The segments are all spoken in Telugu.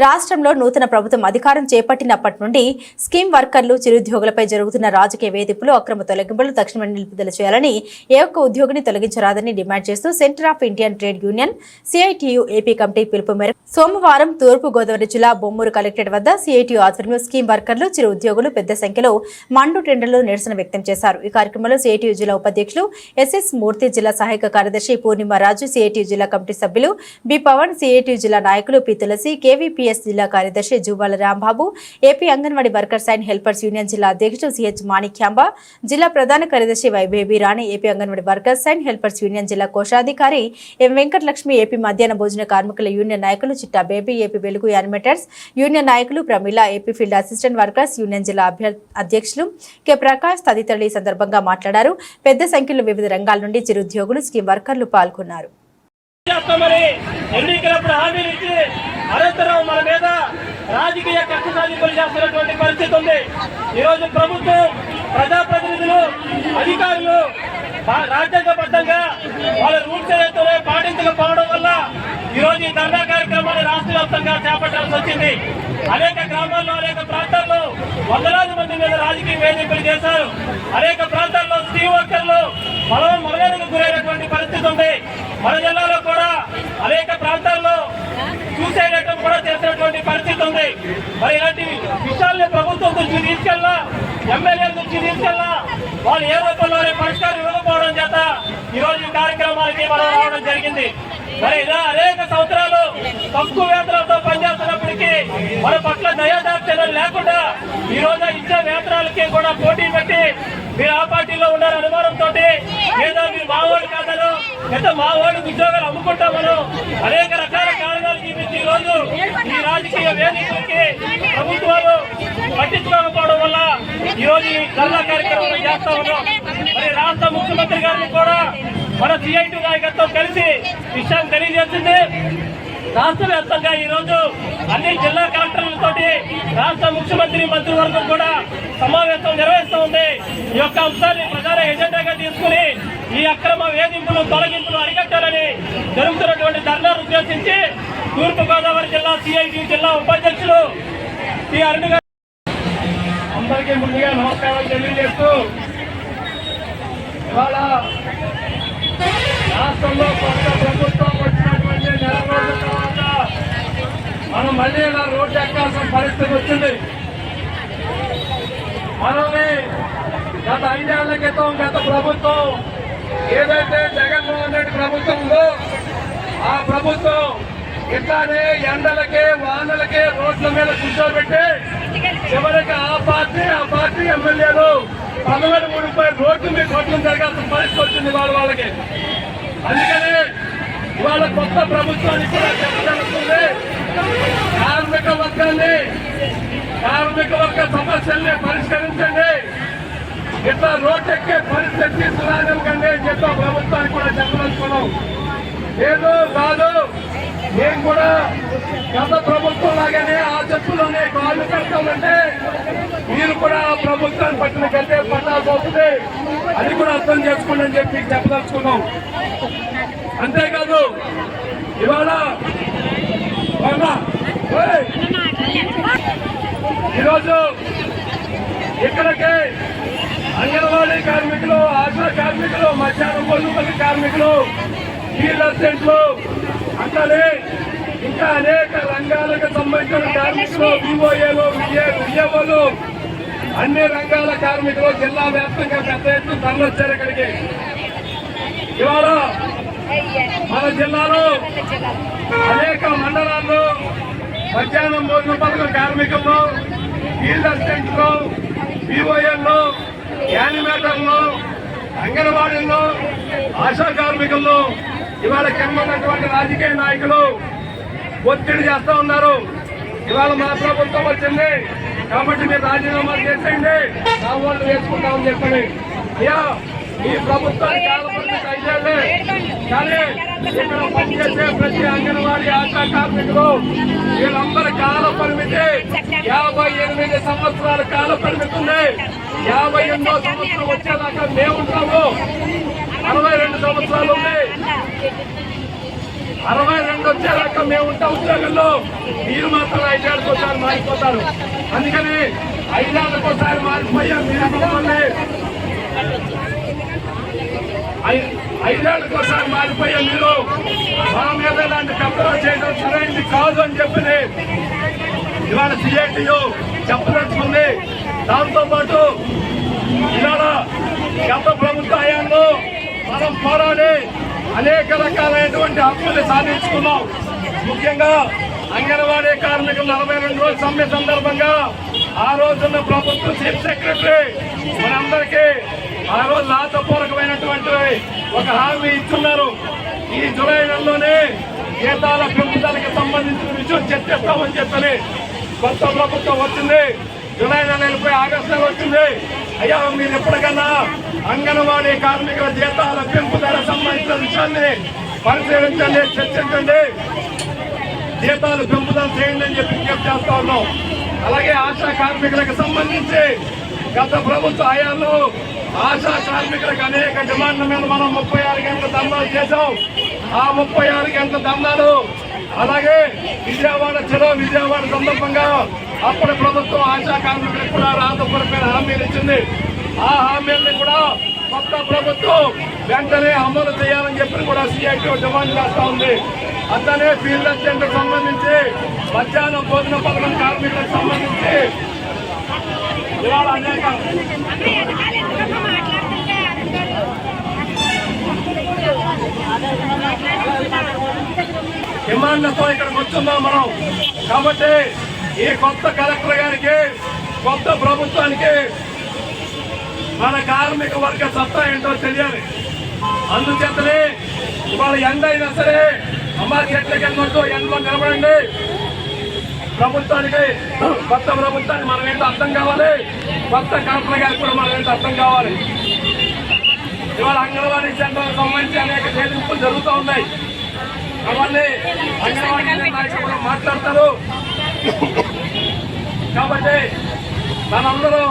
రాష్ట్రంలో నూతన ప్రభుత్వం అధికారం చేపట్టినప్పటి నుండి స్కీమ్ వర్కర్లు చిరుద్యోగులపై జరుగుతున్న రాజకీయ వేధింపులు అక్రమ తొలగింపులు తక్షణమే నిలుపుదల చేయాలని ఏ ఒక్క ఉద్యోగిని తొలగించరాదని డిమాండ్ చేస్తూ centre of Indian trade union CITU AP committee పిలుపు మేరకు సోమవారం తూర్పు గోదావరి జిల్లా బొమ్మూరు కలెక్టరేట్ వద్ద సిఐటియు ఆధ్వర్యంలో స్కీమ్ వర్కర్లు చిరు ఉద్యోగులు పెద్ద సంఖ్యలో మండు టెండర్లు నిరసన వ్యక్తం చేశారు. ఈ కార్యక్రమంలో సిఐటియు జిల్లా ఉపాధ్యక్షులు ఎస్ఎస్ మూర్తి జిల్లా సహాయక కార్యదర్శి పూర్ణిమ రాజు సిఐటియు జిల్లా కమిటీ సభ్యులు బి పవన్ సిఐటియు జిల్లా నాయకులు పి తులసి కేవీపీఎస్ జిల్లా కార్యదర్శి Jubala Rambabu AP Anganwadi workers and helpers union జిల్లా అధ్యక్షుడు సిహెచ్ మాణిక్యాంబ జిల్లా ప్రధాన కార్యదర్శి Y Baby Rani AP Anganwadi workers and helpers union జిల్లా కోశాధికారి ఎం వెంకటలక్ష్మి ఏపీ మధ్యాహ్న భోజన కార్మికుల యూనియన్ నాయకులు Chitta Baby AP Velugu animators union నాయకులు Pramila AP field assistant workers union జిల్లా అభ్య- అధ్యక్షులు కె ప్రకాష్ తదితరులు ఈ సందర్భంగా మాట్లాడారు. పెద్ద సంఖ్యలో వివిధ రంగాల నుండి చిరుద్యోగులు స్కీమ్ వర్కర్లు పాల్గొన్నారు. అనంతరం మన మీద రాజకీయ కక్ష సాధింపులు చేస్తున్నటువంటి పరిస్థితి ఉంది. ఈరోజు ప్రభుత్వం ప్రజాప్రతినిధులు అధికారులు రాజ్యాంగబద్ధంగా వాళ్ళ రూల్స్ ఏదైతే పాటించకపోవడం వల్ల ఈరోజు ఈ ధర్నా కార్యక్రమాన్ని రాష్ట్ర వ్యాప్తంగా చేపట్టాల్సి వచ్చింది. అనేక గ్రామాల్లో అనేక ప్రాంతాల్లో వందలాది మంది మీద రాజకీయ వేధింపులు చేశారు. అనేక ప్రాంతాల్లో స్త్రీ వర్కర్లు బలవం మరణానికి గురైనటువంటి పరిస్థితి ఉంది. మన జిల్లాలో కూడా అనేక ప్రాంతాల్లో సూసైడ్ అటెంప్ట్ కూడా చేసినటువంటి మరి ఇలాంటి విషయాల్ని ప్రభుత్వం నుంచి తీసుకెళ్ళా ఎమ్మెల్యే నుంచి తీసుకెళ్ళా వాళ్ళు ఏ రూపంలోనే పరిష్కారం ఇవ్వకపోవడం చేత ఈరోజు కార్యక్రమాలకి ఈ కార్యక్రమానికి మనం రావడం జరిగింది. మరి ఇలా అనేక సంవత్సరాలు తక్కువ వేతనాలతో పనిచేస్తున్నప్పటికీ మన పట్ల దయాదాక్షణం లేకుండా ఈ రోజు ఇచ్చే వేతనాలకి కూడా పోటీ పెట్టి మీరు ఆ పార్టీలో ఉన్నారు అనుమానంతో లేదా మీరు మావోడు కాదని లేదా వాళ్ళు ఉద్యోగాలు అమ్ముకుంటామను అనేక రకాల కారణాలు చూపించి ఈ రోజు ఈ రాజకీయ వేదికలకి ప్రభుత్వాలు పట్టించుకోకపోవడం వల్ల ఈ రోజు ఈ ధర్నా కార్యక్రమం చేస్తా ఉన్నాం. మరి రాష్ట్ర ముఖ్యమంత్రి గారిని కూడా మన సిఐటి నాయకత్వం కలిసి విషయాన్ని తెలియజేస్తుంది. రాష్ట్ర వ్యాప్తంగా ఈ రోజు అన్ని జిల్లా కలెక్టర్లతో రాష్ట్ర ముఖ్యమంత్రి మంత్రివర్గం కూడా సమావేశం నిర్వహిస్తూ ఉంది. ఈ యొక్క అంశాన్ని ప్రధాన ఎజెండాగా తీసుకుని ఈ అక్రమ వేధింపులు తొలగింపులు అరికట్టాలని జరుగుతున్నటువంటి ధర్నాను ఉద్దేశించి తూర్పు గోదావరి జిల్లా సిఐటి జిల్లా ఉపాధ్యక్షులు శ్రీ అరుణ్ గారు. అందరికీ ముందుగా నమస్కారం తెలియజేస్తూ ఇవాళ రాష్ట్రంలో కొత్త ప్రభుత్వం వచ్చినటువంటి నెల రోజుల తర్వాత మనం మళ్ళీ ఇలా రోడ్డు ఎక్కాల్సిన పరిస్థితి వచ్చింది. మనల్ని గత ఐదేళ్ళ క్రితం గత ప్రభుత్వం ఏదైతే జగన్మోహన్ రెడ్డి ప్రభుత్వం ఉందో ఆ ప్రభుత్వం ఇట్లానే ఎండలకే వానలకే రోడ్ల మీద కూర్చోబెట్టి చివరికి ఆ పార్టీ ఆ పార్టీ ఎమ్మెల్యేలు పదమూడు రూపాయలు రోడ్డు మీద కొట్టడం జరగాల్సిన పరిస్థితి వచ్చింది వాళ్ళ వాళ్ళకి. అందుకని ఇవాళ కొత్త ప్రభుత్వానికి కూడా చెప్పగలుగుతుంది కార్మిక వర్గాన్ని కార్మిక వర్గ సమస్యల్ని పరిష్కరించండి ఇట్లా రోడ్డు ఎక్కే పరిస్థితి తీసుకురానివ్వకండి అని చెప్పి ఆ ప్రభుత్వానికి కూడా చెప్పదలుచుకున్నాం ఏదో కాదు. నేను కూడా గత ప్రభుత్వం లాగానే ఆ చెప్పులోనే కాళ్ళు పెడతామంటే మీరు కూడా ఆ ప్రభుత్వాన్ని పట్టిన కంటే పట్టాల్సి వస్తుంది. అది కూడా అర్థం చేసుకోండి అని చెప్పి చెప్పదలుచుకున్నాం. అంతేకాదు ఇవాళ ఈరోజు ఇక్కడికి అంగన్వాడీ కార్మికులు ఆశా కార్మికులు మధ్యాహ్నం పొందుపల్లి కార్మికులు ఫీల్డ్ సెంట్లు. అట్లనే ఇంకా అనేక రంగాలకు సంబంధించిన కార్మికులు విఓఏలు విఏఓలు అన్ని రంగాల కార్మికులు జిల్లా వ్యాప్తంగా పెద్ద ఎత్తున తరలిచ్చారు ఇక్కడికి. ఇవాళ మన జిల్లాలో అనేక మండలాల్లో మధ్యాహ్నం భోజన పథకం కార్మికుల్లో ఫీల్డ్ అసిస్టెంట్లు విఓఎల్లో యానిమేటర్లు అంగన్వాడీల్లో ఆశా కార్మికుల్లో ఇవాళ కిందన్నటువంటి రాజకీయ నాయకులు ఒత్తిడి చేస్తా ఉన్నారు. ఇవాళ మా ప్రభుత్వం వచ్చింది. కాబట్టి మీరు రాజీనామా చేసేయండి. నా వాళ్ళు వేసుకుంటామని చెప్పండి. అయ్యా ఈ ప్రభుత్వానికి కాలపరిమితి ఐదేళ్ళే కానీ ఇక్కడ పనిచేసే ప్రతి అంగన్వాడీ ఆశా కార్మికులు వీళ్ళందరి కాల పరిమితి యాభై ఎనిమిది సంవత్సరాల కాల పరిమితి ఉంది. యాభై ఎనిమిదో సంవత్సరం వచ్చేదాకా మేము ఉంటాము అరవై రెండు సంవత్సరాలు ఉంది. అరవై రెండు వచ్చేదాకా మేము ఉంటాం ఉద్యోగంలో మీరు మాత్రం ఐదేళ్ళకి ఒకసారి మారిపోతారు. అందుకని ఐదేళ్ళకి ఒకసారి మారిపోయా మీరు మమ్మల్ని ఐ- ఐదేళ్ళకి ఒకసారి మారిపోయే మీరు మా మీద ఇలాంటి కబ్జా చేయడం సరైనది కాదు అని చెప్పి ఇవాళ సిఐటియు చెప్పదలుచుకుంది. దాంతో పాటు ఇవాళ గత ప్రభుత్వ హయాంలో మనం పోరాడి అనేక రకాలైనటువంటి హక్కులు సాధించుకున్నాం. ముఖ్యంగా అంగన్వాడీ కార్మికులు నలభై రెండు రోజుల సమ్మె సందర్భంగా ఆ రోజున్న ప్రభుత్వ చీఫ్ సెక్రటరీ మనందరికీ ఆ రోజు రాతపూర్వకమైనటువంటి ఒక హామీ ఇస్తున్నారు ఈ జులై నెలలోనే జీతాల పెంపుదలకు సంబంధించిన విషయం చర్చిస్తామని చెప్పని కొత్త ప్రభుత్వం వచ్చింది. జులై నెల వెళ్ళిపోయి ఆగస్టు నెల వచ్చింది. అయ్యా మీరు ఎప్పటికన్నా అంగన్వాడీ కార్మికుల జీతాల పెంపుదల సంబంధించిన విషయాన్ని పరిశీలించండి చర్చించండి. జీతాలు పెంపుదల చేయండి అని చెప్పి విజ్ఞప్తి చేస్తా ఉన్నాం. అలాగే ఆశా కార్మికులకు సంబంధించి గత ప్రభుత్వ హయాంలో ఆశా కార్మికులకు అనేక డిమాండ్ల మీద మనం ముప్పై ఆరు గంటల ధర్నాలు చేశాం. ఆ ముప్పై ఆరు గంటల ధర్నాలు అలాగే విజయవాడ చెరో విజయవాడ సందర్భంగా అప్పటి ప్రభుత్వం ఆశా కార్మికులకు కూడా రాతపూర్వకమైన హామీలు ఇచ్చింది. ఆ హామీలను కూడా కొత్త ప్రభుత్వం వెంటనే అమలు చేయాలని చెప్పి కూడా సిఐటి డిమాండ్ చేస్తా ఉంది. అట్లనే ఫీల్డ్ అసిస్టెంట్ సంబంధించి మధ్యాహ్నం భోజన పథకం కార్మికులకు సంబంధించి ఇవాళ అనేక డిమాండ్లతో ఇక్కడికి వచ్చున్నాం మనం. కాబట్టి ఈ కొత్త కలెక్టర్ గారికి కొత్త ప్రభుత్వానికి మన కార్మిక వర్గ సత్తా ఏంటో తెలియాలి. అందుచేతనే ఇవాళ ఎండ అయినా సరే అమ్మ చెట్లకి వెళ్ళొద్దు ఎండలో నిలబడండి. ప్రభుత్వానికి కొత్త ప్రభుత్వానికి మనం ఏంటో అర్థం కావాలి. కొత్త కలెక్టర్ గారికి కూడా మనం ఏంటో అర్థం కావాలి. ఇవాళ అంగన్వాడీ సెంటర్ సంబంధించి అనేక వేధింపులు జరుగుతూ ఉన్నాయి. అవన్నీ అంగన్వాడీ నాయకులు కూడా మాట్లాడతారు. కాబట్టి మనందరం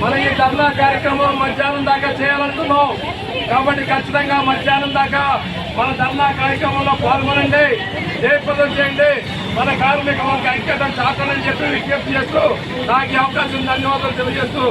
మన ఈ ధర్నా కార్యక్రమం మధ్యాహ్నం దాకా చేయాలనుకున్నాం. కాబట్టి ఖచ్చితంగా మధ్యాహ్నం దాకా మన ధర్నా కార్యక్రమంలో పాల్గొనండి. జయప్రదం చేయండి. మన కార్మిక వర్గ ఐక్యతను చాటాలని చెప్పి విజ్ఞప్తి చేస్తూ నాకు ఈ అవకాశం ధన్యవాదాలు తెలియజేస్తూ